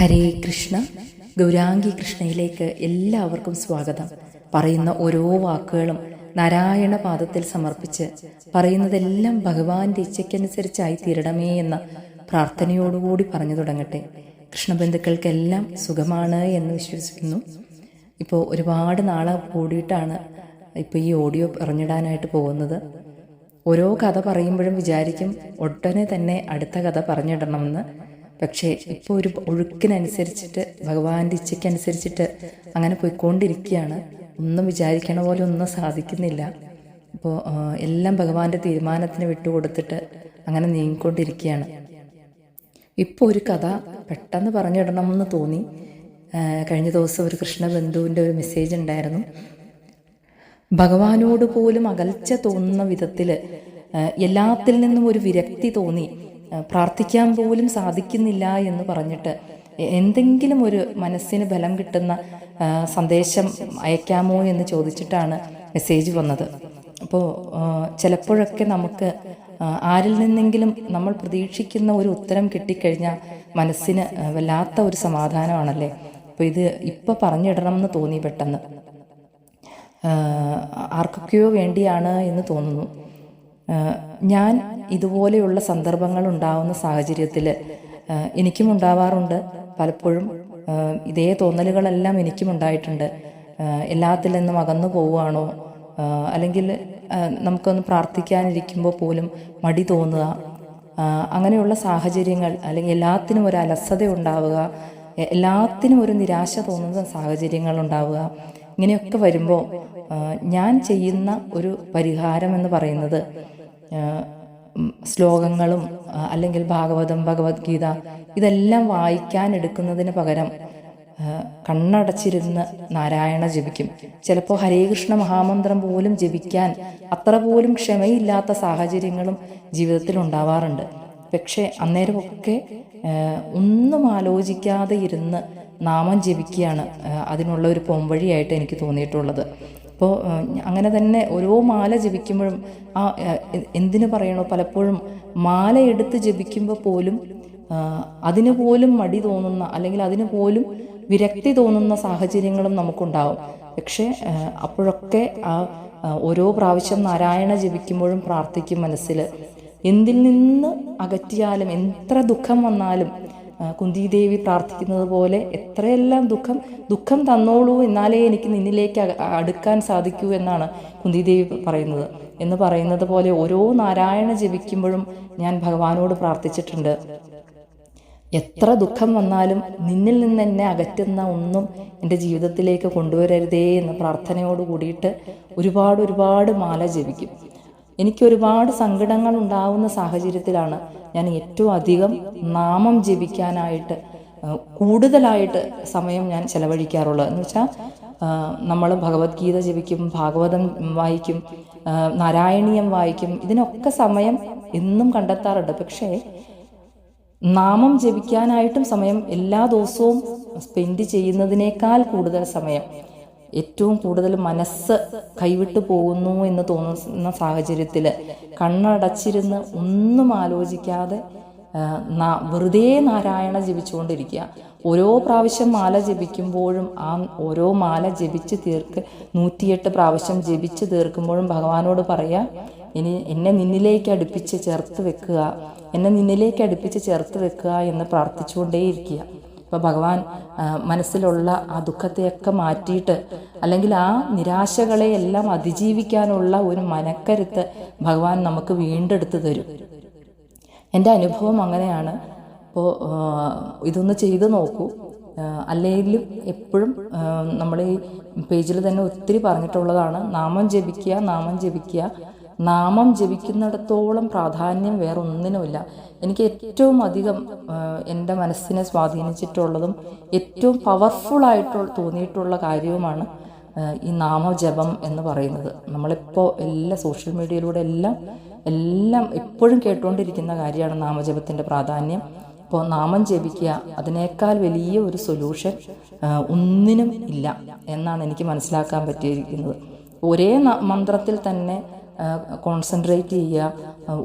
ഹരേ കൃഷ്ണ. ഗൗരാംഗി കൃഷ്ണയിലേക്ക് എല്ലാവർക്കും സ്വാഗതം. പറയുന്ന ഓരോ വാക്കുകളും നാരായണ പാദത്തിൽ സമർപ്പിച്ച് പറയുന്നതെല്ലാം ഭഗവാന്റെ ഇച്ഛയ്ക്കനുസരിച്ചായി തീരണമേ എന്ന പ്രാർത്ഥനയോടുകൂടി പറഞ്ഞു തുടങ്ങട്ടെ. കൃഷ്ണബന്ധുക്കൾക്കെല്ലാം സുഖമാണ് എന്ന് വിശ്വസിക്കുന്നു. ഇപ്പോൾ ഒരുപാട് നാളെ കൂടിയിട്ടാണ് ഇപ്പോൾ ഈ ഓഡിയോ പറഞ്ഞിടാനായിട്ട് പോകുന്നത്. ഓരോ കഥ പറയുമ്പോഴും വിചാരിക്കും ഒട്ടനെ തന്നെ അടുത്ത കഥ പറഞ്ഞിടണമെന്ന്. പക്ഷേ ഇപ്പോൾ ഒരു ഒഴുക്കിനനുസരിച്ചിട്ട് ഭഗവാന്റെ ഇച്ഛയ്ക്കനുസരിച്ചിട്ട് അങ്ങനെ പോയിക്കൊണ്ടിരിക്കുകയാണ്. ഒന്നും വിചാരിക്കണ പോലെ ഒന്നും സാധിക്കുന്നില്ല. അപ്പോൾ എല്ലാം ഭഗവാന്റെ തീരുമാനത്തിന് വിട്ടുകൊടുത്തിട്ട് അങ്ങനെ നീങ്ങിക്കൊണ്ടിരിക്കുകയാണ്. ഇപ്പോൾ ഒരു കഥ പെട്ടെന്ന് പറഞ്ഞിടണമെന്ന് തോന്നി. കഴിഞ്ഞ ദിവസം ഒരു കൃഷ്ണബന്ധുവിന്റെ ഒരു മെസ്സേജ് ഉണ്ടായിരുന്നു. ഭഗവാനോട് പോലും അകൽച്ച തോന്നുന്ന വിധത്തിൽ എല്ലാത്തിൽ നിന്നും ഒരു വിരക്തി തോന്നി. പ്രാർത്ഥിക്കാൻ പോലും സാധിക്കുന്നില്ല എന്ന് പറഞ്ഞിട്ട് എന്തെങ്കിലും ഒരു മനസ്സിന് ബലം കിട്ടുന്ന സന്ദേശം അയക്കാമോ എന്ന് ചോദിച്ചിട്ടാണ് മെസ്സേജ് വന്നത്. അപ്പോൾ ചിലപ്പോഴൊക്കെ നമുക്ക് ആരിൽ നിന്നെങ്കിലും നമ്മൾ പ്രതീക്ഷിക്കുന്ന ഒരു ഉത്തരം കിട്ടിക്കഴിഞ്ഞാൽ മനസ്സിന് വല്ലാത്ത ഒരു സമാധാനമാണല്ലേ? അപ്പോൾ ഇത് ഇപ്പോൾ പറഞ്ഞിടണമെന്ന് തോന്നി പെട്ടെന്ന്. ആർക്കൊക്കെയോ വേണ്ടിയാണ് എന്ന് തോന്നുന്നു. ഞാൻ ഇതുപോലെയുള്ള സന്ദർഭങ്ങൾ ഉണ്ടാവുന്ന സാഹചര്യത്തിൽ എനിക്കും ഉണ്ടാവാറുണ്ട്. പലപ്പോഴും ഇതേ തോന്നലുകളെല്ലാം എനിക്കും ഉണ്ടായിട്ടുണ്ട്. എല്ലാത്തിൽ നിന്നും അകന്നു പോവുകയാണോ? അല്ലെങ്കിൽ നമുക്കൊന്ന് പ്രാർത്ഥിക്കാനിരിക്കുമ്പോൾ പോലും മടി തോന്നുക. അങ്ങനെയുള്ള സാഹചര്യങ്ങൾ അല്ലെങ്കിൽ എല്ലാത്തിനും ഒരു അലസത ഉണ്ടാവുക. എല്ലാത്തിനും ഒരു നിരാശ തോന്നുന്ന സാഹചര്യങ്ങൾ ഉണ്ടാവുക. ഇങ്ങനെയൊക്കെ വരുമ്പോൾ ഞാൻ ചെയ്യുന്ന ഒരു പരിഹാരം എന്ന് പറയുന്നത് ശ്ലോകങ്ങളും അല്ലെങ്കിൽ ഭാഗവതം ഭഗവത്ഗീത ഇതെല്ലാം വായിക്കാൻ എടുക്കുന്നതിന് പകരം കണ്ണടച്ചിരുന്ന് നാരായണ ജപിക്കും. ചിലപ്പോൾ ഹരേ കൃഷ്ണ മഹാമന്ത്രം പോലും ജപിക്കാൻ അത്ര പോലും ക്ഷമയില്ലാത്ത സാഹചര്യങ്ങളും ജീവിതത്തിൽ ഉണ്ടാവാറുണ്ട്. പക്ഷേ അന്നേരമൊക്കെ ഒന്നും ആലോചിക്കാതെ ഇരുന്ന് നാമം ജപിക്കുകയാണ് അതിനുള്ള ഒരു പോംവഴിയായിട്ട് എനിക്ക് തോന്നിയിട്ടുള്ളത്. അപ്പോൾ അങ്ങനെ തന്നെ ഓരോ മാല ജപിക്കുമ്പോഴും ആ എന്തിനു പറയണോ പലപ്പോഴും മാല എടുത്ത് ജപിക്കുമ്പോൾ പോലും അതിനു പോലും മടി തോന്നുന്ന അല്ലെങ്കിൽ അതിനു പോലും വിരക്തി തോന്നുന്ന സാഹചര്യങ്ങളും നമുക്കുണ്ടാവും. പക്ഷേ അപ്പോഴൊക്കെ ആ ഓരോ പ്രാവശ്യം നാരായണ ജപിക്കുമ്പോഴും പ്രാർത്ഥിക്കും മനസ്സിൽ. എന്തിൽ നിന്ന് അകറ്റിയാലും എത്ര ദുഃഖം വന്നാലും കുന്തിദേവി പ്രാർത്ഥിക്കുന്നത് പോലെ എത്രയെല്ലാം ദുഃഖം ദുഃഖം തന്നോളൂ എന്നാലേ എനിക്ക് നിന്നിലേക്ക് അടുക്കാൻ സാധിക്കൂ എന്നാണ് കുന്തിദേവി പറയുന്നത്. എന്ന് പറയുന്നത് പോലെ ഓരോ നാരായണ ജപിക്കുമ്പോഴും ഞാൻ ഭഗവാനോട് പ്രാർത്ഥിച്ചിട്ടുണ്ട്. എത്ര ദുഃഖം വന്നാലും നിന്നിൽ നിന്ന് എന്നെ അകറ്റുന്ന ഒന്നും എന്റെ ജീവിതത്തിലേക്ക് കൊണ്ടുവരരുതേ എന്ന പ്രാർത്ഥനയോട് കൂടിയിട്ട് ഒരുപാട് ഒരുപാട് മാല ജപിക്കും. എനിക്ക് ഒരുപാട് സങ്കടങ്ങൾ ഉണ്ടാവുന്ന സാഹചര്യത്തിലാണ് ഞാൻ ഏറ്റവും അധികം നാമം ജപിക്കാനായിട്ട് കൂടുതലായിട്ട് സമയം ഞാൻ ചെലവഴിക്കാറുള്ളത്. എന്ന് വെച്ചാൽ നമ്മൾ ഭഗവത്ഗീത ജപിക്കും ഭാഗവതം വായിക്കും നാരായണീയം വായിക്കും. ഇതിനൊക്കെ സമയം എന്നും കണ്ടെത്താറുണ്ട്. പക്ഷേ നാമം ജപിക്കാനായിട്ടും സമയം എല്ലാ ദിവസവും സ്പെൻഡ് ചെയ്യുന്നതിനേക്കാൾ കൂടുതൽ സമയം ഏറ്റവും കൂടുതൽ മനസ്സ് കൈവിട്ടു പോകുന്നു എന്ന് തോന്നുന്ന സാഹചര്യത്തിൽ കണ്ണടച്ചിരുന്ന് ഒന്നും ആലോചിക്കാതെ വെറുതെ നാരായണ ജപിച്ചുകൊണ്ടിരിക്കുക. ഓരോ പ്രാവശ്യം മാല ജപിക്കുമ്പോഴും ആ ഓരോ മാല ജപിച്ച് തീർക്ക് നൂറ്റിയെട്ട് പ്രാവശ്യം ജപിച്ച് തീർക്കുമ്പോഴും ഭഗവാനോട് പറയാ ഇനി എന്നെ നിന്നിലേക്ക് അടുപ്പിച്ച് ചേർത്ത് വെക്കുക എന്നെ നിന്നിലേക്ക് അടുപ്പിച്ച് ചേർത്ത് വെക്കുക എന്ന് പ്രാർത്ഥിച്ചുകൊണ്ടേയിരിക്കുക. അപ്പോൾ ഭഗവാൻ മനസ്സിലുള്ള ആ ദുഃഖത്തെയൊക്കെ മാറ്റിയിട്ട് അല്ലെങ്കിൽ ആ നിരാശകളെ എല്ലാം അതിജീവിക്കാനുള്ള ഒരു മനക്കരുത്ത് ഭഗവാൻ നമുക്ക് വീണ്ടെടുത്ത് തരും. എന്റെ അനുഭവം അങ്ങനെയാണ്. അപ്പോൾ ഇതൊന്ന് ചെയ്ത് നോക്കൂ. അല്ലെങ്കിലും എപ്പോഴും നമ്മൾ ഈ പേജിൽ തന്നെ ഒത്തിരി പറഞ്ഞിട്ടുള്ളതാണ്. നാമം ജപിക്കുക നാമം ജപിക്കുക. നാമം ജപിക്കുന്നിടത്തോളം പ്രാധാന്യം വേറെ ഒന്നിനുമില്ല എനിക്ക് ഏറ്റവും അധികം എന്റെ മനസ്സിനെ സ്വാധീനിച്ചിട്ടുള്ളതും ഏറ്റവും പവർഫുള്ളായിട്ട് തോന്നിയിട്ടുള്ള കാര്യവുമാണ് ഈ നാമജപം എന്ന് പറയുന്നത്. നമ്മളിപ്പോൾ എല്ലാ സോഷ്യൽ മീഡിയയിലൂടെ എല്ലാം എല്ലാം എപ്പോഴും കേട്ടുകൊണ്ടിരിക്കുന്ന കാര്യമാണ് നാമജപത്തിന്റെ പ്രാധാന്യം. അപ്പോൾ നാമം ജപിക്കുക അതിനേക്കാൾ വലിയ ഒരു സൊല്യൂഷൻ ഒന്നിനും ഇല്ല എന്നാണ് എനിക്ക് മനസ്സിലാക്കാൻ പറ്റിയിരിക്കുന്നത്. ഒരേ മന്ത്രത്തിൽ തന്നെ കോൺസെൻട്രേറ്റ് ചെയ്യുക.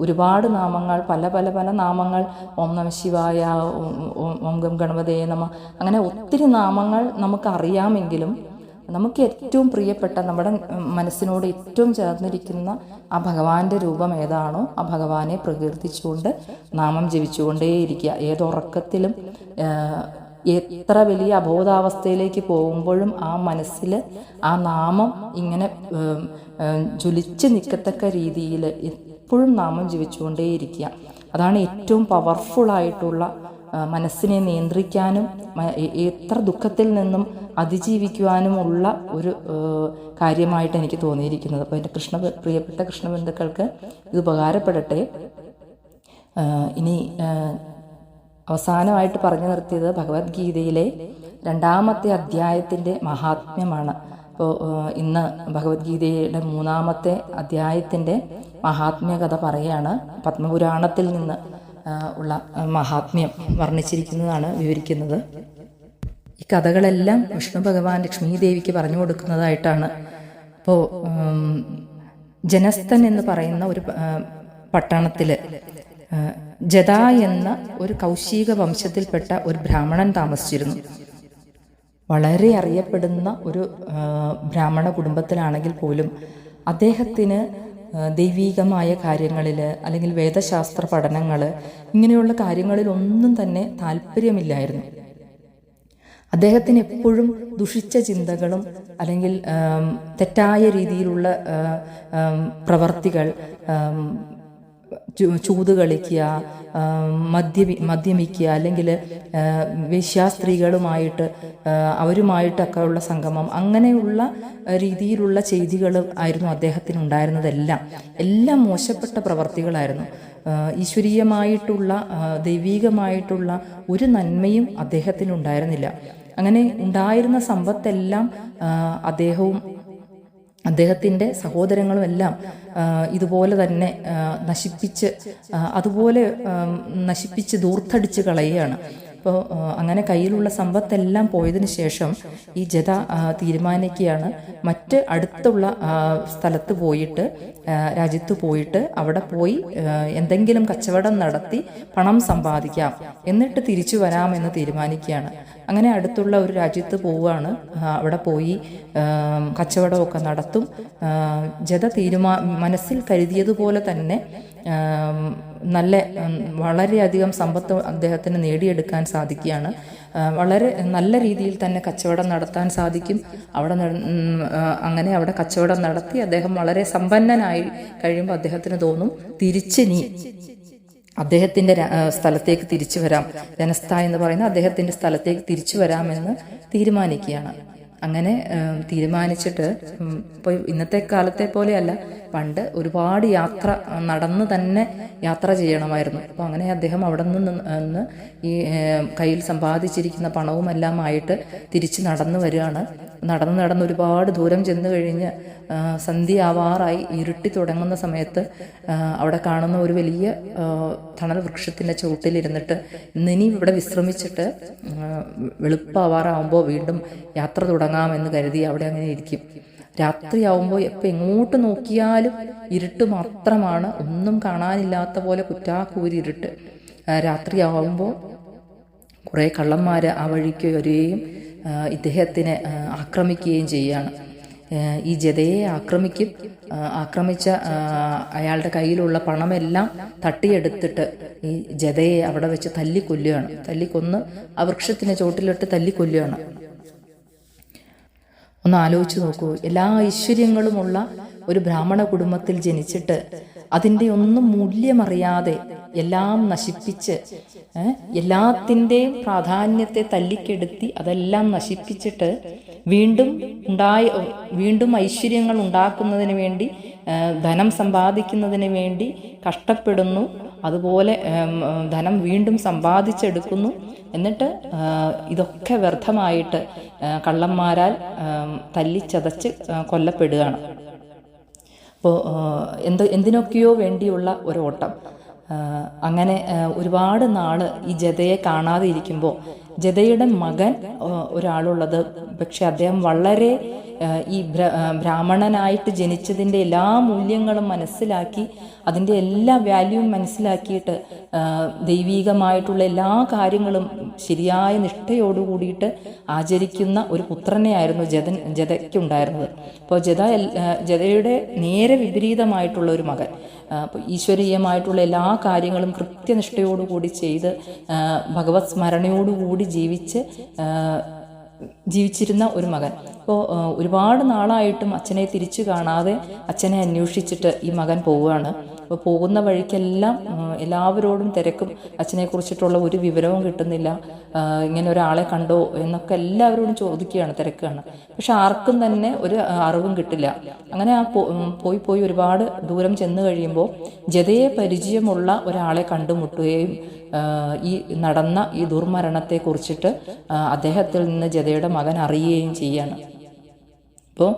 ഒരുപാട് നാമങ്ങൾ പല പല പല നാമങ്ങൾ. ഓം നമ ശിവായ ഓം ഗം ഗണപതേ നമ. അങ്ങനെ ഒത്തിരി നാമങ്ങൾ നമുക്ക് അറിയാമെങ്കിലും നമുക്ക് ഏറ്റവും പ്രിയപ്പെട്ട നമ്മുടെ മനസ്സിനോട് ഏറ്റവും ചേർന്നിരിക്കുന്ന ആ ഭഗവാന്റെ രൂപം ഏതാണോ ആ ഭഗവാനെ പ്രകീർത്തിച്ചുകൊണ്ട് നാമം ജപിച്ചുകൊണ്ടേയിരിക്കുക. ഏതുറക്കത്തിലും എത്ര വലിയ അബോധാവസ്ഥയിലേക്ക് പോകുമ്പോഴും ആ മനസ്സിൽ ആ നാമം ഇങ്ങനെ ജ്വലിച്ച് നിൽക്കത്തക്ക രീതിയിൽ എപ്പോഴും നാമം ജീവിച്ചുകൊണ്ടേയിരിക്കുക അതാണ് ഏറ്റവും പവർഫുൾ ആയിട്ടുള്ള മനസ്സിനെ നിയന്ത്രിക്കാനും എത്ര ദുഃഖത്തിൽ നിന്നും അതിജീവിക്കുവാനും ഉള്ള ഒരു കാര്യമായിട്ട് എനിക്ക് തോന്നിയിരിക്കുന്നത്. അപ്പോൾ എന്റെ കൃഷ്ണ പ്രിയപ്പെട്ട കൃഷ്ണബന്ധുക്കൾക്ക് ഇത് ഉപകാരപ്പെടട്ടെ. ഇനി അവസാനമായിട്ട് പറഞ്ഞു നിർത്തിയത് ഭഗവത്ഗീതയിലെ രണ്ടാമത്തെ അധ്യായത്തിന്റെ മഹാത്മ്യമാണ്. അപ്പോൾ ഇന്ന് ഭഗവത്ഗീതയുടെ മൂന്നാമത്തെ അധ്യായത്തിന്റെ മഹാത്മ്യകഥ പറയുകയാണ്. പത്മപുരാണത്തിൽ നിന്ന് ഉള്ള മഹാത്മ്യം വർണിച്ചിരിക്കുന്നതാണ് വിവരിക്കുന്നത്. ഈ കഥകളെല്ലാം വിഷ്ണു ഭഗവാൻ ലക്ഷ്മി ദേവിക്ക് പറഞ്ഞു കൊടുക്കുന്നതായിട്ടാണ്. അപ്പോൾ ജനസ്ഥൻ എന്ന് പറയുന്ന ഒരു പട്ടണത്തിൽ ജദ എന്ന ഒരു കൗശിക വംശത്തിൽപ്പെട്ട ഒരു ബ്രാഹ്മണൻ താമസിച്ചിരുന്നു. വളരെ അറിയപ്പെടുന്ന ഒരു ബ്രാഹ്മണ കുടുംബത്തിലാണെങ്കിൽ പോലും അദ്ദേഹത്തിന് ദൈവീകമായ കാര്യങ്ങളിൽ അല്ലെങ്കിൽ വേദശാസ്ത്ര പഠനങ്ങൾ ഇങ്ങനെയുള്ള കാര്യങ്ങളിൽ ഒന്നും തന്നെ താല്പര്യമില്ലായിരുന്നു. അദ്ദേഹത്തിന് എപ്പോഴും ദുഷിച്ച ചിന്തകളും അല്ലെങ്കിൽ തെറ്റായ രീതിയിലുള്ള പ്രവർത്തികൾ ചൂത് കളിക്കുക ആം, മദ്യപി മദ്യമിക്കുക അല്ലെങ്കിൽ വേശ്യാസ്ത്രീകളുമായിട്ട് അവരുമായിട്ടൊക്കെ ഉള്ള സംഗമം അങ്ങനെയുള്ള രീതിയിലുള്ള ചെയ്തികൾ ആയിരുന്നു അദ്ദേഹത്തിന് ഉണ്ടായിരുന്നതെല്ലാം എല്ലാം മോശപ്പെട്ട പ്രവർത്തികളായിരുന്നു. ഈശ്വരീയമായിട്ടുള്ള ദൈവീകമായിട്ടുള്ള ഒരു നന്മയും അദ്ദേഹത്തിന് ഉണ്ടായിരുന്നില്ല അങ്ങനെ ഉണ്ടായിരുന്ന സമ്പത്തെല്ലാം അദ്ദേഹവും അദ്ദേഹത്തിന്റെ സഹോദരങ്ങളും എല്ലാം ഇതുപോലെ തന്നെ നശിപ്പിച്ച് അതുപോലെ നശിപ്പിച്ച് ദൂർത്തടിച്ച് കളയുകയാണ്. അപ്പോൾ അങ്ങനെ കയ്യിലുള്ള സമ്പത്തെല്ലാം പോയതിനു ശേഷം ഈ ജത തീരുമാനിക്കുകയാണ്. മറ്റ് അടുത്തുള്ള സ്ഥലത്ത് പോയിട്ട് രാജ്യത്ത് പോയിട്ട് അവിടെ പോയി എന്തെങ്കിലും കച്ചവടം നടത്തി പണം സമ്പാദിക്കാം. എന്നിട്ട് തിരിച്ചു വരാമെന്ന് തീരുമാനിക്കുകയാണ്. അങ്ങനെ അടുത്തുള്ള ഒരു രാജ്യത്ത് പോവുകയാണ്. അവിടെ പോയി കച്ചവടമൊക്കെ നടത്തും. ജത തീരുമാ മനസ്സിൽ കരുതിയതുപോലെ തന്നെ നല്ല വളരെയധികം സമ്പത്ത് അദ്ദേഹത്തിന് നേടിയെടുക്കാൻ സാധിക്കുകയാണ്. വളരെ നല്ല രീതിയിൽ തന്നെ കച്ചവടം നടത്താൻ സാധിക്കും. അവിടെ അങ്ങനെ അവിടെ കച്ചവടം നടത്തി അദ്ദേഹം വളരെ സമ്പന്നനായി കഴിയുമ്പോൾ അദ്ദേഹത്തിന് തോന്നും തിരിച്ചിനി അദ്ദേഹത്തിന്റെ സ്ഥലത്തേക്ക് തിരിച്ചു വരാം. രനസ്ഥ എന്ന് പറയുന്ന അദ്ദേഹത്തിന്റെ സ്ഥലത്തേക്ക് തിരിച്ചു വരാമെന്ന് തീരുമാനിക്കുകയാണ്. അങ്ങനെ തീരുമാനിച്ചിട്ട് ഇപ്പൊ ഇന്നത്തെ കാലത്തെ പോലെയല്ല. പണ്ട് ഒരുപാട് യാത്ര നടന്ന് തന്നെ യാത്ര ചെയ്യണമായിരുന്നു. അപ്പോൾ അങ്ങനെ അദ്ദേഹം അവിടെ നിന്ന് ഈ കയ്യിൽ സമ്പാദിച്ചിരിക്കുന്ന പണവുമെല്ലാം ആയിട്ട് തിരിച്ച് നടന്നു വരികയാണ്. നടന്ന് നടന്ന് ഒരുപാട് ദൂരം ചെന്ന് കഴിഞ്ഞ് സന്ധ്യയാവാറായി ഇരുട്ടി തുടങ്ങുന്ന സമയത്ത് അവിടെ കാണുന്ന ഒരു വലിയ തണൽ വൃക്ഷത്തിന്റെ ചുവട്ടിലിരുന്നിട്ട് ഇനി ഇവിടെ വിശ്രമിച്ചിട്ട് വെളുപ്പാവാറാവുമ്പോൾ വീണ്ടും യാത്ര തുടങ്ങാമെന്ന് കരുതി അവിടെ അങ്ങനെ ഇരിക്കും. രാത്രിയാവുമ്പോൾ എപ്പോൾ എങ്ങോട്ട് നോക്കിയാലും ഇരുട്ട് മാത്രമാണ്. ഒന്നും കാണാനില്ലാത്ത പോലെ കുറ്റാക്കൂരി ഇരുട്ട്. രാത്രിയാവുമ്പോൾ കുറേ കള്ളന്മാർ ആ വഴിക്ക് വരികയും ഇദ്ദേഹത്തിനെ ആക്രമിക്കുകയും ചെയ്യുകയാണ് ഈ ജതയെ ആക്രമിക്കും. ആക്രമിച്ച അയാളുടെ കയ്യിലുള്ള പണമെല്ലാം തട്ടിയെടുത്തിട്ട് ഈ ജതയെ അവിടെ വെച്ച് തല്ലിക്കൊല്ലുകയാണ്. തല്ലിക്കൊന്ന് ആ വൃക്ഷത്തിന് ചോട്ടിലിട്ട് തല്ലിക്കൊല്ലുകയാണ്. ഒന്ന് ആലോചിച്ച് നോക്കൂ. എല്ലാ ഐശ്വര്യങ്ങളുമുള്ള ഒരു ബ്രാഹ്മണ കുടുംബത്തിൽ ജനിച്ചിട്ട് അതിന്റെ ഒന്നും മൂല്യമറിയാതെ എല്ലാം നശിപ്പിച്ച് എല്ലാത്തിന്റെയും പ്രാധാന്യത്തെ തല്ലിക്കെടുത്തി അതെല്ലാം നശിപ്പിച്ചിട്ട് വീണ്ടും ഉണ്ടായി വീണ്ടും ഐശ്വര്യങ്ങൾ ഉണ്ടാക്കുന്നതിന് വേണ്ടി ധനം സമ്പാദിക്കുന്നതിന് വേണ്ടി കഷ്ടപ്പെടുന്നു. അതുപോലെ ധനം വീണ്ടും സമ്പാദിച്ചെടുക്കുന്നു. എന്നിട്ട് ഇതൊക്കെ വ്യർത്ഥമായിട്ട് കള്ളന്മാരാൽ തല്ലിച്ചതച്ച് കൊല്ലപ്പെടുകയാണ്. അപ്പോൾ എന്ത് എന്തിനൊക്കെയോ വേണ്ടിയുള്ള ഒരു ഓട്ടം അങ്ങനെ ഒരുപാട് നാൾ ഈ ജതയെ കാണാതെ ഇരിക്കുമ്പോൾ ജതയുടെ മകൻ ഒരാളുള്ളത്. പക്ഷെ അദ്ദേഹം വളരെ ഈ ബ്ര- ബ്രാഹ്മണനായിട്ട് ജനിച്ചതിന്റെ എല്ലാ മൂല്യങ്ങളും മനസ്സിലാക്കി അതിന്റെ എല്ലാ വാല്യൂവും മനസ്സിലാക്കിയിട്ട് ദൈവീകമായിട്ടുള്ള എല്ലാ കാര്യങ്ങളും ശരിയായ നിഷ്ഠയോടുകൂടിയിട്ട് ആചരിക്കുന്ന ഒരു പുത്രനെയായിരുന്നു ജതൻ ജതയ്ക്കുണ്ടായിരുന്നത്. അപ്പോൾ ജത ജതയുടെ നേരെ വിപരീതമായിട്ടുള്ള ഒരു മകൻ. ഈശ്വരീയമായിട്ടുള്ള എല്ലാ കാര്യങ്ങളും കൃത്യനിഷ്ഠയോടുകൂടി ചെയ്ത് ഭഗവത് സ്മരണയോടുകൂടി ജീവിച്ച് ജീവിച്ചിരുന്ന ഒരു മകൻ. അപ്പോൾ ഒരുപാട് നാളായിട്ടും അച്ഛനെ തിരിച്ചു കാണാതെ അച്ഛനെ അന്വേഷിച്ചിട്ട് ഈ മകൻ പോവുകയാണ്. അപ്പോൾ പോകുന്ന വഴിക്കെല്ലാം എല്ലാവരോടും തിരക്കും അച്ഛനെ കുറിച്ചിട്ടുള്ള ഒരു വിവരവും കിട്ടുന്നില്ല. ഇങ്ങനെ ഒരാളെ കണ്ടോ എന്നൊക്കെ എല്ലാവരോടും ചോദിക്കുകയാണ് തിരക്കുകയാണ്. പക്ഷെ ആർക്കും തന്നെ ഒരു അറിവും കിട്ടില്ല. അങ്ങനെ ആ പോയി പോയി ഒരുപാട് ദൂരം ചെന്ന് കഴിയുമ്പോൾ ജതയെ പരിചയമുള്ള ഒരാളെ കണ്ടുമുട്ടുകയും ഈ നടന്ന ഈ ദുർമരണത്തെ കുറിച്ചിട്ട് അദ്ദേഹത്തിൽ നിന്ന് ജതയുടെ മകൻ അറിയുകയും ചെയ്യാണ്. അപ്പോൾ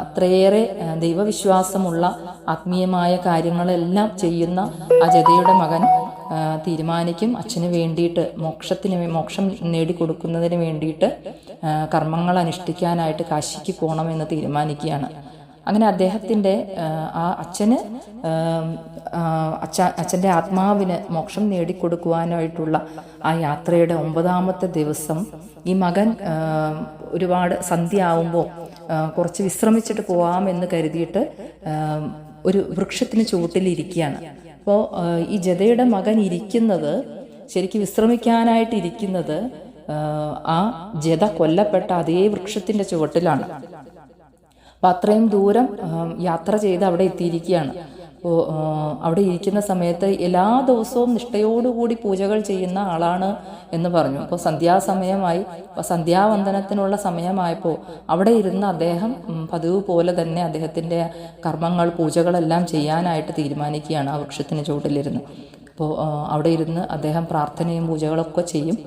അത്രയേറെ ദൈവവിശ്വാസമുള്ള ആത്മീയമായ കാര്യങ്ങളെല്ലാം ചെയ്യുന്ന ആ ജതയുടെ മകൻ തീരുമാനിക്കും അച്ഛന് വേണ്ടിയിട്ട് മോക്ഷത്തിന് മോക്ഷം നേടിക്കൊടുക്കുന്നതിന് വേണ്ടിയിട്ട് കർമ്മങ്ങൾ അനുഷ്ഠിക്കാനായിട്ട് കാശിക്ക് പോകണമെന്ന് തീരുമാനിക്കുകയാണ്. അങ്ങനെ അദ്ദേഹത്തിന്റെ ആ അച്ഛന് അച്ഛ അച്ഛന്റെ ആത്മാവിന് മോക്ഷം നേടിക്കൊടുക്കുവാനായിട്ടുള്ള ആ യാത്രയുടെ ഒമ്പതാമത്തെ ദിവസം ഈ മകൻ ഒരുപാട് സന്ധ്യ ആവുമ്പോൾ കുറച്ച് വിശ്രമിച്ചിട്ട് പോവാം എന്ന് കരുതിയിട്ട് ഒരു വൃക്ഷത്തിന് ചുവട്ടിലിരിക്കുകയാണ് അപ്പോൾ ഈ ജതയുടെ മകൻ ഇരിക്കുന്നത് ശരിക്കും വിശ്രമിക്കാനായിട്ട് ഇരിക്കുന്നത് ആ, ജത കൊല്ലപ്പെട്ട അതേ വൃക്ഷത്തിന്റെ ചുവട്ടിലാണ്. അപ്പം അത്രയും ദൂരം യാത്ര ചെയ്ത് അവിടെ എത്തിയിരിക്കുകയാണ്. അവിടെ ഇരിക്കുന്ന സമയത്ത് എല്ലാ ദിവസവും നിഷ്ഠയോടുകൂടി പൂജകൾ ചെയ്യുന്ന ആളാണ് എന്ന് പറഞ്ഞു. അപ്പോൾ സന്ധ്യാസമയമായി സന്ധ്യാവന്ദനത്തിനുള്ള സമയമായപ്പോൾ അവിടെ ഇരുന്ന് അദ്ദേഹം പതിവ് പോലെ തന്നെ അദ്ദേഹത്തിന്റെ കർമ്മങ്ങൾ പൂജകളെല്ലാം ചെയ്യാനായിട്ട് തീരുമാനിക്കുകയാണ് ആ വൃക്ഷത്തിന് ചുവട്ടിലിരുന്ന്. അപ്പോൾ അവിടെ ഇരുന്ന് അദ്ദേഹം പ്രാർത്ഥനയും പൂജകളൊക്കെ ചെയ്യും.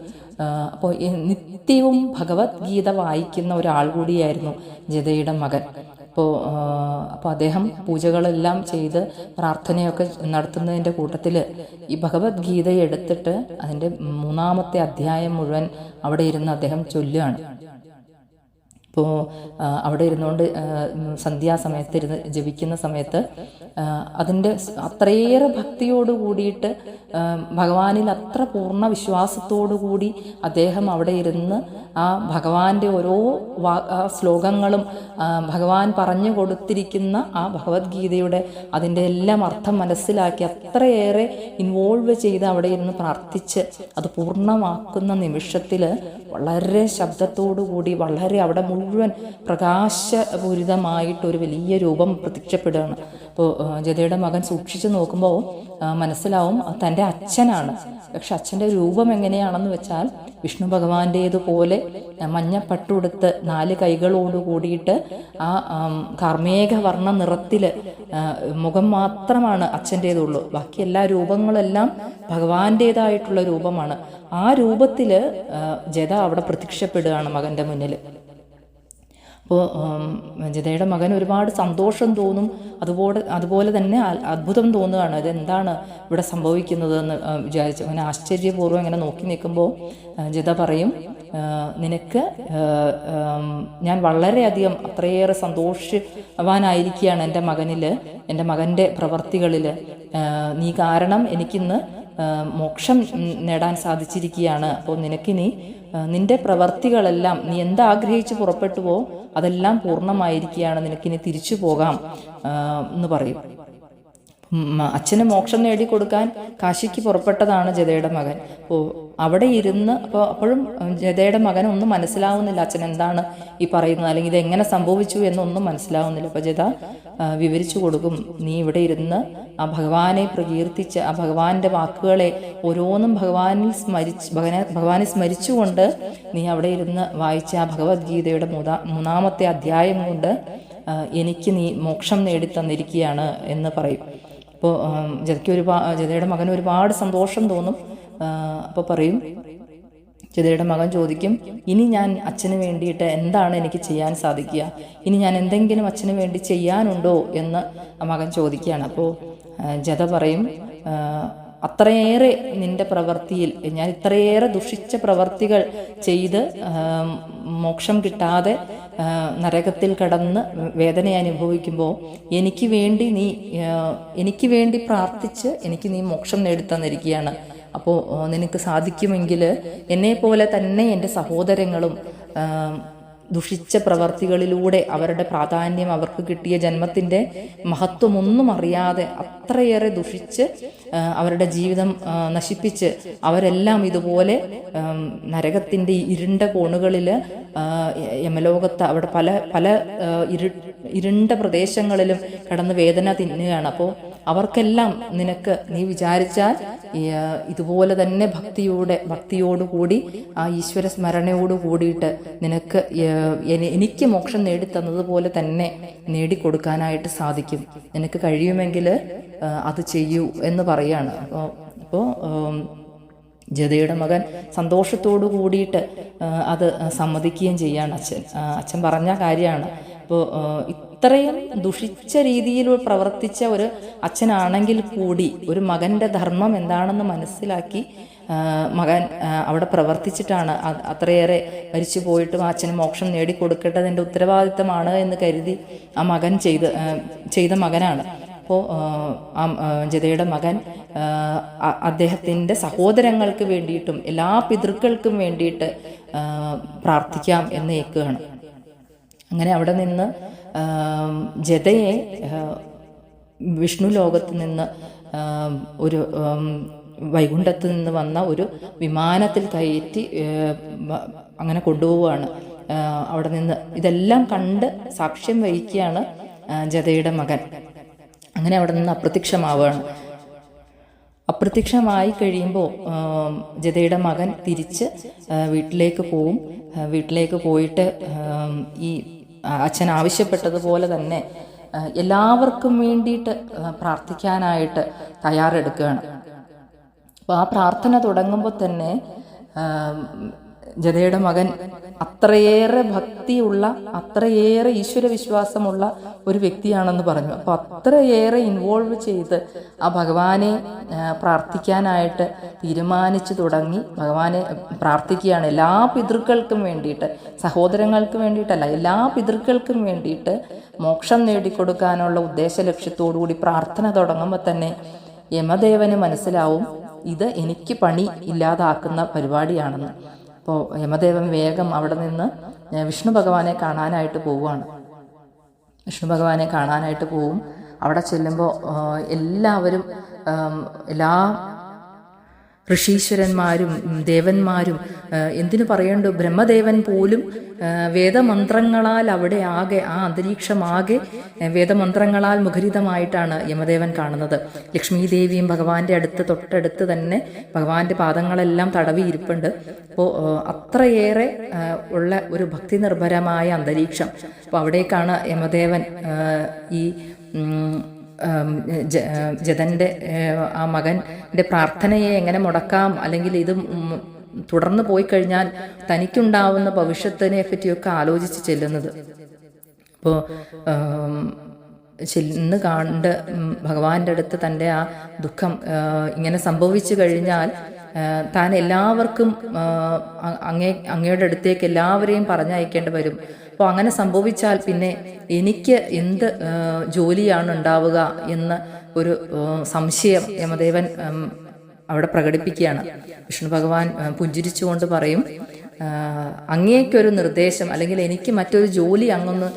അപ്പോൾ നിത്യവും ഭഗവത്ഗീത വായിക്കുന്ന ഒരാൾ കൂടിയായിരുന്നു ജതയുടെ മകൻ. അപ്പോൾ അപ്പോൾ അദ്ദേഹം പൂജകളെല്ലാം ചെയ്ത് പ്രാർത്ഥനയൊക്കെ നടത്തുന്നതിന്റെ കൂട്ടത്തിൽ ഈ ഭഗവത്ഗീത എടുത്തിട്ട് അതിന്റെ മൂന്നാമത്തെ അധ്യായം മുഴുവൻ അവിടെ ഇരുന്ന് അദ്ദേഹം ചൊല്ലുകയാണ് ഇപ്പോൾ അവിടെ ഇരുന്നുകൊണ്ട് സന്ധ്യാസമയത്ത് ഇരുന്ന് ജപിക്കുന്ന സമയത്ത് അതിന്റെ അത്രയേറെ ഭക്തിയോട് കൂടിയിട്ട് ഭഗവാനിൽ അത്ര പൂർണ വിശ്വാസത്തോടു കൂടി അദ്ദേഹം അവിടെ ഇരുന്ന് ആ ഭഗവാന്റെ ഓരോ ശ്ലോകങ്ങളും ഭഗവാൻ പറഞ്ഞു കൊടുത്തിരിക്കുന്ന ആ ഭഗവത്ഗീതയുടെ അതിന്റെ എല്ലാം അർത്ഥം മനസ്സിലാക്കി അത്രയേറെ ഇൻവോൾവ് ചെയ്ത് അവിടെ ഇരുന്ന് പ്രാർത്ഥിച്ച് അത് പൂർണമാക്കുന്ന നിമിഷത്തിൽ വളരെ ശബ്ദത്തോടു കൂടി വളരെ അവിടെ മുഴുവൻ പ്രകാശപൂരിതമായിട്ട് ഒരു വലിയ രൂപം പ്രത്യക്ഷപ്പെടുകയാണ്. അപ്പോൾ ജതയുടെ മകൻ സൂക്ഷിച്ചു നോക്കുമ്പോൾ മനസ്സിലാവും തന്റെ അച്ഛനാണ്. പക്ഷെ അച്ഛന്റെ രൂപം എങ്ങനെയാണെന്ന് വെച്ചാൽ വിഷ്ണു ഭഗവാന്റേതുപോലെ മഞ്ഞപ്പട്ടുടുത്ത് നാല് കൈകളോട് കൂടിയിട്ട് ആ കാർമേഘ വർണ നിറത്തിൽ മുഖം മാത്രമാണ് അച്ഛന്റേതുള്ളൂ. ബാക്കി എല്ലാ രൂപങ്ങളെല്ലാം ഭഗവാന്റേതായിട്ടുള്ള രൂപമാണ്. ആ രൂപത്തിൽ ജത അവിടെ പ്രത്യക്ഷപ്പെടുകയാണ് മകന്റെ മുന്നിൽ അപ്പോൾ ജിതയുടെ മകൻ ഒരുപാട് സന്തോഷം തോന്നും. അതുപോലെ അതുപോലെ തന്നെ അത്ഭുതം തോന്നുകയാണ്. ഇതെന്താണ് ഇവിടെ സംഭവിക്കുന്നത് എന്ന് വിചാരിച്ചു അങ്ങനെ ആശ്ചര്യപൂർവം ഇങ്ങനെ നോക്കി നിൽക്കുമ്പോൾ ജിത പറയും നിനക്ക് ഞാൻ വളരെയധികം അത്രയേറെ സന്തോഷവാനായിരിക്കുകയാണ് എന്റെ മകനിൽ എന്റെ മകന്റെ പ്രവർത്തികളിൽ നീ കാരണം എനിക്കിന്ന് മോക്ഷം നേടാൻ സാധിച്ചിരിക്കുകയാണ്. അപ്പോൾ നിനക്കിനി നിന്റെ പ്രവർത്തികളെല്ലാം നീ എന്താഗ്രഹിച്ച് പുറപ്പെട്ടുവോ അതെല്ലാം പൂർണമായിരിക്കുകയാണ്. നിനക്കിനി തിരിച്ചു പോകാം എന്ന് പറയും. അച്ഛന് മോക്ഷം നേടി കൊടുക്കാൻ കാശിക്ക് പുറപ്പെട്ടതാണ് ജതയുടെ മകൻ. ഓ അവിടെ ഇരുന്ന് അപ്പോൾ അപ്പോഴും ജതയുടെ മകൻ ഒന്നും മനസ്സിലാവുന്നില്ല അച്ഛൻ എന്താണ് ഈ പറയുന്നത് അല്ലെങ്കിൽ ഇത് എങ്ങനെ സംഭവിച്ചു എന്നൊന്നും മനസ്സിലാവുന്നില്ല. അപ്പോൾ ജത വിവരിച്ചു കൊടുക്കും നീ ഇവിടെ ഇരുന്ന് ആ ഭഗവാനെ പ്രകീർത്തിച്ച് ആ ഭഗവാന്റെ വാക്കുകളെ ഓരോന്നും ഭഗവാനിൽ സ്മരിച്ച് ഭഗവാനെ ഭഗവാനെ സ്മരിച്ചുകൊണ്ട് നീ അവിടെ ഇരുന്ന് വായിച്ച ആ ഭഗവത്ഗീതയുടെ മൂന്നാ മൂന്നാമത്തെ അധ്യായം കൊണ്ട് എനിക്ക് നീ മോക്ഷം നേടി നേടിത്തന്നിരിക്കുകയാണ് എന്ന് പറയും. അപ്പോൾ ജതയ്ക്ക് ഒരുപാട് ജതയുടെ മകൻ ഒരുപാട് സന്തോഷം തോന്നും. അപ്പോൾ പറയും ജതയുടെ മകൻ ചോദിക്കും ഇനി ഞാൻ അച്ഛന് വേണ്ടിയിട്ട് എന്താണ് എനിക്ക് ചെയ്യാൻ സാധിക്കുക? ഇനി ഞാൻ എന്തെങ്കിലും അച്ഛന് വേണ്ടി ചെയ്യാനുണ്ടോ? എന്ന് മകൻ ചോദിക്കുകയാണ്. അപ്പോൾ ജത പറയും അത്രയേറെ നിന്റെ പ്രവൃത്തിയിൽ ഞാൻ ഇത്രയേറെ ദുഷിച്ച പ്രവർത്തികൾ ചെയ്ത് മോക്ഷം കിട്ടാതെ നരകത്തിൽ കടന്ന് വേദന അനുഭവിക്കുമ്പോൾ എനിക്ക് വേണ്ടി നീ എനിക്ക് വേണ്ടി പ്രാർത്ഥിച്ച് എനിക്ക് നീ മോക്ഷം നേടിത്തന്നിരിക്കുകയാണ്. അപ്പോൾ നിനക്ക് സാധിക്കുമെങ്കിൽ എന്നെ പോലെ തന്നെ എന്റെ സഹോദരങ്ങളും ദുഷിച്ച പ്രവർത്തികളിലൂടെ അവരുടെ പ്രാധാന്യം അവർക്ക് കിട്ടിയ ജന്മത്തിന്റെ മഹത്വമൊന്നും അറിയാതെ അത്രയേറെ ദുഷിച്ച് അവരുടെ ജീവിതം നശിപ്പിച്ച് അവരെല്ലാം ഇതുപോലെ നരകത്തിന്റെ ഇരുണ്ട കോണുകളിൽ യമലോകത്ത് അവിടെ പല പല ഇരു ഇരുണ്ട പ്രദേശങ്ങളിലും കടന്ന് വേദന തിന്നുകയാണ്. അപ്പോൾ അവർക്കെല്ലാം നിനക്ക് നീ വിചാരിച്ചാൽ ഇതുപോലെ തന്നെ ഭക്തിയോടെ ഭക്തിയോടുകൂടി ആ ഈശ്വര സ്മരണയോട് കൂടിയിട്ട് നിനക്ക് എനിക്ക് മോക്ഷം നേടിത്തന്നതുപോലെ തന്നെ നേടിക്കൊടുക്കാനായിട്ട് സാധിക്കും. നിനക്ക് കഴിയുമെങ്കിൽ അത് ചെയ്യൂ എന്ന് പറയാണ്. അപ്പോൾ അപ്പോൾ ജതയുടെ മകൻ സന്തോഷത്തോടു കൂടിയിട്ട് അത് സമ്മതിക്കുകയും ചെയ്യാണ് അച്ഛൻ. അച്ഛൻ പറഞ്ഞ കാര്യമാണ്. അപ്പോൾ ഇത്രയും ദുഷിച്ച രീതിയിൽ പ്രവർത്തിച്ച ഒരു അച്ഛനാണെങ്കിൽ കൂടി ഒരു മകന്റെ ധർമ്മം എന്താണെന്ന് മനസ്സിലാക്കി മകൻ അവിടെ പ്രവർത്തിച്ചിട്ടാണ് അത് അത്രയേറെ മരിച്ചു പോയിട്ടും അച്ഛന് മോക്ഷം നേടിക്കൊടുക്കേണ്ടതിന്റെ ഉത്തരവാദിത്തമാണ് എന്ന് കരുതി ആ മകൻ ചെയ്ത് ചെയ്ത മകനാണ്. അപ്പോൾ ആ ജതയുടെ മകൻ അദ്ദേഹത്തിന്റെ സഹോദരങ്ങൾക്ക് വേണ്ടിയിട്ടും എല്ലാ പിതൃക്കൾക്കും വേണ്ടിയിട്ട് പ്രാർത്ഥിക്കാം എന്ന് ഏക്കുകയാണ് അങ്ങനെ അവിടെ നിന്ന് ജതയെ വിഷ്ണു ലോകത്ത് നിന്ന് ഒരു വൈകുണ്ഠത്ത് നിന്ന് വന്ന ഒരു വിമാനത്തിൽ കയറ്റി അങ്ങനെ കൊണ്ടുപോവുകയാണ്. അവിടെ നിന്ന് ഇതെല്ലാം കണ്ട് സാക്ഷ്യം വഹിക്കുകയാണ് ജതയുടെ മകൻ. അങ്ങനെ അവിടെ നിന്ന് അപ്രത്യക്ഷമാവുകയാണ്. അപ്രത്യക്ഷമായി കഴിയുമ്പോൾ ജതയുടെ മകൻ തിരിച്ച് വീട്ടിലേക്ക് പോവും. വീട്ടിലേക്ക് പോയിട്ട് ഈ അച്ഛൻ ആവശ്യപ്പെട്ടതുപോലെ തന്നെ എല്ലാവർക്കും വേണ്ടിയിട്ട് പ്രാർത്ഥിക്കാനായിട്ട് തയ്യാറെടുക്കുകയാണ്. അപ്പോൾ ആ പ്രാർത്ഥന തുടങ്ങുമ്പോൾ തന്നെ ജതയുടെ മകൻ അത്രയേറെ ഭക്തിയുള്ള അത്രയേറെ ഈശ്വര വിശ്വാസമുള്ള ഒരു വ്യക്തിയാണെന്ന് പറഞ്ഞു. അപ്പോൾ അത്രയേറെ ഇൻവോൾവ് ചെയ്ത് ആ ഭഗവാനെ പ്രാർത്ഥിക്കാനായിട്ട് തീരുമാനിച്ചു തുടങ്ങി. ഭഗവാനെ പ്രാർത്ഥിക്കുകയാണ് എല്ലാ പിതൃക്കൾക്കും വേണ്ടിയിട്ട് സഹോദരങ്ങൾക്ക് വേണ്ടിയിട്ടല്ല എല്ലാ പിതൃക്കൾക്കും വേണ്ടിയിട്ട് മോക്ഷം നേടിക്കൊടുക്കാനുള്ള ഉദ്ദേശ ലക്ഷ്യത്തോടുകൂടി പ്രാർത്ഥന തുടങ്ങുമ്പോൾ തന്നെ യമദേവന് മനസ്സിലാവും ഇത് എനിക്ക് പണി ഇല്ലാതാക്കുന്ന പരിപാടിയാണെന്ന്. അപ്പോൾ യമദേവൻ വേഗം അവിടെ നിന്ന് വിഷ്ണു ഭഗവാനെ കാണാനായിട്ട് പോവുകയാണ്. വിഷ്ണു ഭഗവാനെ കാണാനായിട്ട് പോവും. അവിടെ ചെല്ലുമ്പോൾ എല്ലാവരും എല്ലാ ഋഷീശ്വരന്മാരും ദേവന്മാരും എന്തിനു പറയണ്ടു? ബ്രഹ്മദേവൻ പോലും വേദമന്ത്രങ്ങളാൽ അവിടെ ആകെ ആ അന്തരീക്ഷമാകെ വേദമന്ത്രങ്ങളാൽ മുഖരിതമായിട്ടാണ് യമദേവൻ കാണുന്നത്. ലക്ഷ്മി ദേവിയും ഭഗവാന്റെ അടുത്ത് തൊട്ടടുത്ത് തന്നെ ഭഗവാന്റെ പാദങ്ങളെല്ലാം തടവി ഇരിപ്പുണ്ട് അപ്പോൾ അത്രയേറെ ഉള്ള ഒരു ഭക്തി നിർഭരമായ അന്തരീക്ഷം. അപ്പോൾ അവിടേക്കാണ് യമദേവൻ ഈ ജതന്റെ ആ മകന്റെ പ്രാർത്ഥനയെ എങ്ങനെ മുടക്കാം? അല്ലെങ്കിൽ ഇത് തുടർന്നു പോയി കഴിഞ്ഞാൽ തനിക്കുണ്ടാവുന്ന ഭവിഷ്യത്തിനെ പറ്റിയൊക്കെ ആലോചിച്ച് ചെല്ലുന്നത്. അപ്പോൾ ചെന്ന് കണ്ട് ഭഗവാന്റെ അടുത്ത് തന്റെ ആ ദുഃഖം ഇങ്ങനെ സംഭവിച്ചു കഴിഞ്ഞാൽ താൻ എല്ലാവർക്കും അങ്ങേ അങ്ങയുടെ അടുത്തേക്ക് എല്ലാവരെയും പറഞ്ഞയക്കേണ്ടി വരും. അപ്പോൾ അങ്ങനെ സംഭവിച്ചാൽ പിന്നെ എനിക്ക് എന്ത് ജോലിയാണ് ഉണ്ടാവുക എന്ന് ഒരു സംശയം യമദേവൻ അവിടെ പ്രകടിപ്പിക്കുകയാണ്. വിഷ്ണു ഭഗവാൻ പുഞ്ചിരിച്ചുകൊണ്ട് പറയും അങ്ങേക്കൊരു നിർദ്ദേശം അല്ലെങ്കിൽ എനിക്ക് മറ്റൊരു ജോലി അങ്ങൊന്ന്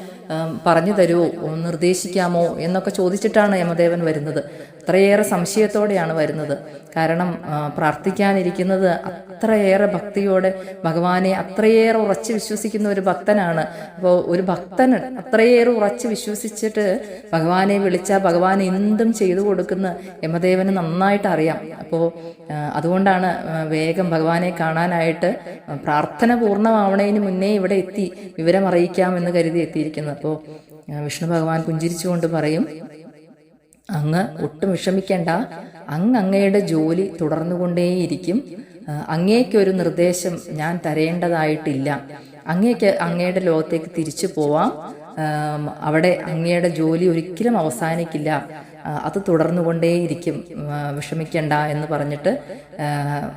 പറഞ്ഞു തരുമോ നിർദ്ദേശിക്കാമോ എന്നൊക്കെ ചോദിച്ചിട്ടാണ് യമദേവൻ വരുന്നത്. അത്രയേറെ സംശയത്തോടെയാണ് വരുന്നത്. കാരണം പ്രാർത്ഥിക്കാനിരിക്കുന്നത് അത്രയേറെ ഭക്തിയോടെ ഭഗവാനെ അത്രയേറെ ഉറച്ച് വിശ്വസിക്കുന്ന ഒരു ഭക്തനാണ്. അപ്പോൾ ഒരു ഭക്തൻ അത്രയേറെ ഉറച്ച് വിശ്വസിച്ചിട്ട് ഭഗവാനെ വിളിച്ചാൽ ഭഗവാൻ എന്തും ചെയ്തു കൊടുക്കുന്ന യമദേവന് നന്നായിട്ട് അറിയാം. അപ്പോൾ അതുകൊണ്ടാണ് വേഗം ഭഗവാനെ കാണാനായിട്ട് പ്രാർത്ഥന പൂർണമാവണതിന് മുന്നേ ഇവിടെ എത്തി വിവരം അറിയിക്കാം എന്ന് കരുതി എത്തിയിരിക്കുന്നത്. അപ്പോൾ വിഷ്ണു ഭഗവാൻ പുഞ്ചിരിച്ചുകൊണ്ട് പറയും അങ്ങ് ഒട്ടും വിഷമിക്കേണ്ട. അങ്ങ് അങ്ങയുടെ ജോലി തുടർന്നുകൊണ്ടേയിരിക്കും. അങ്ങേക്കൊരു നിർദ്ദേശം ഞാൻ തരേണ്ടതായിട്ടില്ല. അങ്ങേക്ക് അങ്ങയുടെ ലോകത്തേക്ക് തിരിച്ചു പോവാം. അവിടെ അങ്ങയുടെ ജോലി ഒരിക്കലും അവസാനിക്കില്ല. അത് തുടർന്നുകൊണ്ടേയിരിക്കും. വിഷമിക്കണ്ട എന്ന് പറഞ്ഞിട്ട്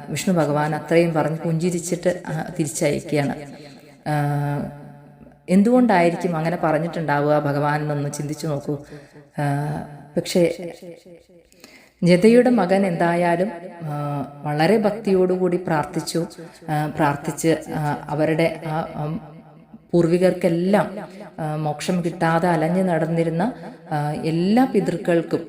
വിഷ്ണു ഭഗവാൻ അത്രയും പറഞ്ഞ് പുഞ്ചിരിച്ചിട്ട് തിരിച്ചയക്കുകയാണ്. എന്തുകൊണ്ടായിരിക്കും അങ്ങനെ പറഞ്ഞിട്ടുണ്ടാവുക? ഭഗവാൻ എന്നൊന്ന് ചിന്തിച്ചു നോക്കൂ. പക്ഷേ ജതയുടെ മകൻ എന്തായാലും വളരെ ഭക്തിയോടുകൂടി പ്രാർത്ഥിച്ചു. പ്രാർത്ഥിച്ച് അവരുടെ ആ, പൂർവികർക്കെല്ലാം മോക്ഷം കിട്ടാതെ അലഞ്ഞു നടന്നിരുന്ന എല്ലാ പിതൃക്കൾക്കും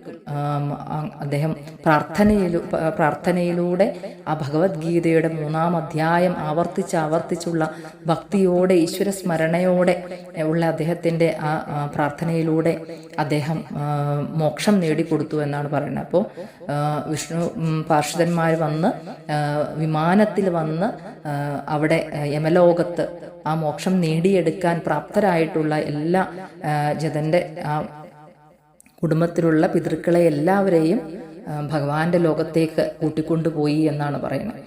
അദ്ദേഹം പ്രാർത്ഥനയിലൂ പ്രാർത്ഥനയിലൂടെ ആ ഭഗവത്ഗീതയുടെ മൂന്നാം അധ്യായം ആവർത്തിച്ച് ആവർത്തിച്ചുള്ള ഭക്തിയോടെ ഈശ്വര സ്മരണയോടെ ഉള്ള അദ്ദേഹത്തിന്റെ ആ പ്രാർത്ഥനയിലൂടെ അദ്ദേഹം മോക്ഷം നേടിക്കൊടുത്തു എന്നാണ് പറയുന്നത്. അപ്പോൾ വിഷ്ണു പാർഷിതന്മാർ വന്ന് വിമാനത്തിൽ വന്ന് അവിടെ യമലോകത്ത് ആ മോക്ഷം നേടിയെടുക്കാൻ പ്രാപ്തരായിട്ടുള്ള എല്ലാ ജതന്റെ ആ കുടുംബത്തിലുള്ള പിതൃക്കളെ എല്ലാവരെയും ഭഗവാന്റെ ലോകത്തേക്ക് കൂട്ടിക്കൊണ്ടുപോയി എന്നാണ് പറയുന്നത്.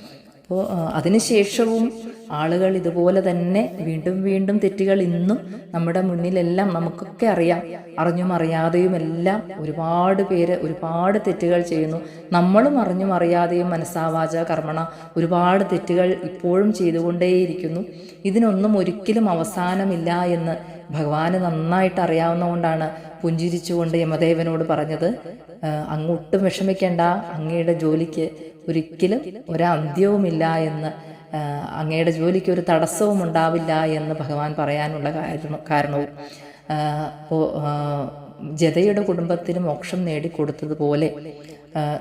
അപ്പോൾ അതിനുശേഷവും ആളുകൾ ഇതുപോലെ തന്നെ വീണ്ടും വീണ്ടും തെറ്റുകൾ ഇന്നും നമ്മുടെ മുന്നിലെല്ലാം നമുക്കൊക്കെ അറിയാം. അറിഞ്ഞും അറിയാതെയും എല്ലാം ഒരുപാട് പേര് ഒരുപാട് തെറ്റുകൾ ചെയ്യുന്നു. നമ്മളും അറിഞ്ഞും അറിയാതെയും മനസ്സാവാച കർമ്മണ ഒരുപാട് തെറ്റുകൾ ഇപ്പോഴും ചെയ്തുകൊണ്ടേയിരിക്കുന്നു. ഇതിനൊന്നും ഒരിക്കലും അവസാനമില്ല എന്ന് ഭഗവാന് നന്നായിട്ട് അറിയാവുന്നതുകൊണ്ടാണ് പുഞ്ചിരിച്ചുകൊണ്ട് യമദേവനോട് പറഞ്ഞത്. അങ്ങ് ഒട്ടും വിഷമിക്കേണ്ട. അങ്ങയുടെ ജോലിക്ക് ഒരിക്കലും ഒരന്ത്യവുമില്ല എന്ന് അങ്ങയുടെ ജോലിക്ക് ഒരു തടസ്സവും ഉണ്ടാവില്ല എന്ന് ഭഗവാൻ പറയാനുള്ള കാരണം കാരണവും. ജതയുടെ കുടുംബത്തിന് മോക്ഷം നേടിക്കൊടുത്തതുപോലെ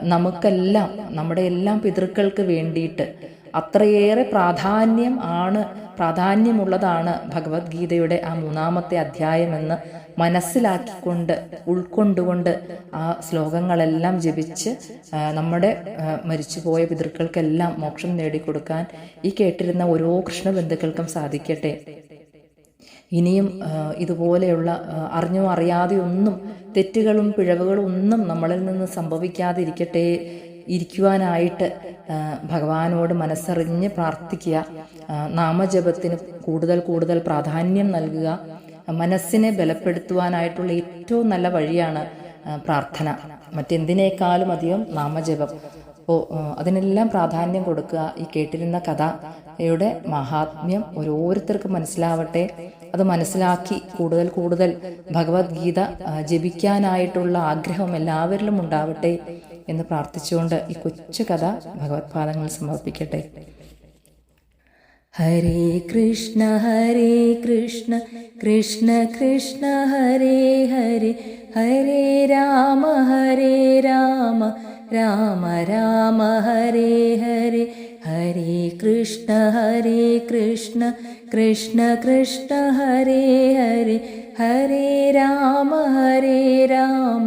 നമുക്കെല്ലാം നമ്മുടെ എല്ലാം പിതൃക്കൾക്ക് വേണ്ടിയിട്ട് അത്രയേറെ പ്രാധാന്യം ആണ് പ്രാധാന്യമുള്ളതാണ് ഭഗവത്ഗീതയുടെ ആ മൂന്നാമത്തെ അധ്യായമെന്ന് മനസ്സിലാക്കിക്കൊണ്ട് ഉൾക്കൊണ്ടുകൊണ്ട് ആ ശ്ലോകങ്ങളെല്ലാം ജപിച്ച് നമ്മുടെ മരിച്ചുപോയ പിതൃക്കൾക്കെല്ലാം മോക്ഷം നേടിക്കൊടുക്കാൻ ഈ കേട്ടിരുന്ന ഓരോ കൃഷ്ണബന്ധുക്കൾക്കും സാധിക്കട്ടെ. ഇനിയും ഇതുപോലെയുള്ള അറിഞ്ഞോ അറിയാതെയോ ഒന്നും തെറ്റുകളും പിഴവുകളും ഒന്നും നമ്മളിൽ നിന്ന് സംഭവിക്കാതിരിക്കട്ടെ ഇരിക്കുവാനായിട്ട് ഭഗവാനോട് മനസ്സറിഞ്ഞ് പ്രാർത്ഥിക്കുക. നാമജപത്തിന് കൂടുതൽ കൂടുതൽ പ്രാധാന്യം നൽകുക. മനസ്സിനെ ബലപ്പെടുത്തുവാനായിട്ടുള്ള ഏറ്റവും നല്ല വഴിയാണ് പ്രാർത്ഥന. മറ്റെന്തിനേക്കാളും അധികം നാമജപം. അപ്പോൾ അതിനെല്ലാം പ്രാധാന്യം കൊടുക്കുക. ഈ കേട്ടിരുന്ന കഥയുടെ മഹാത്മ്യം ഓരോരുത്തർക്കും മനസ്സിലാവട്ടെ. അത് മനസ്സിലാക്കി കൂടുതൽ കൂടുതൽ ഭഗവത്ഗീത ജപിക്കാനായിട്ടുള്ള ആഗ്രഹം എല്ലാവരിലും ഉണ്ടാവട്ടെ. എന്ന് പ്രാർത്ഥിച്ചുകൊണ്ട് ഈ കൊച്ചു കഥ ഭഗവത് പാദങ്ങളിൽ സമർപ്പിക്കട്ടെ. ഹരേ കൃഷ്ണ ഹരേ കൃഷ്ണ കൃഷ്ണ കൃഷ്ണ ഹരേ ഹരേ ഹരേ രാമ ഹരേ രാമ രാമ രാമ ഹരേ ഹരേ ഹരേ കൃഷ്ണ ഹരേ കൃഷ്ണ കൃഷ്ണ കൃഷ്ണ ഹരേ ഹരേ ഹരേ രാമ ഹരേ രാമ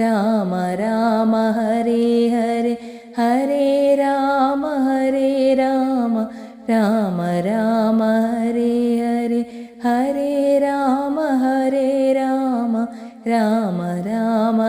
രാമ രാമ ഹരേ ഹരേ ഹരേ രാമ ഹരേ രാമ രാമ രാമ ഹരേ ഹരേ ഹരേ രാമ ഹരേ രാമ രാമ രാമ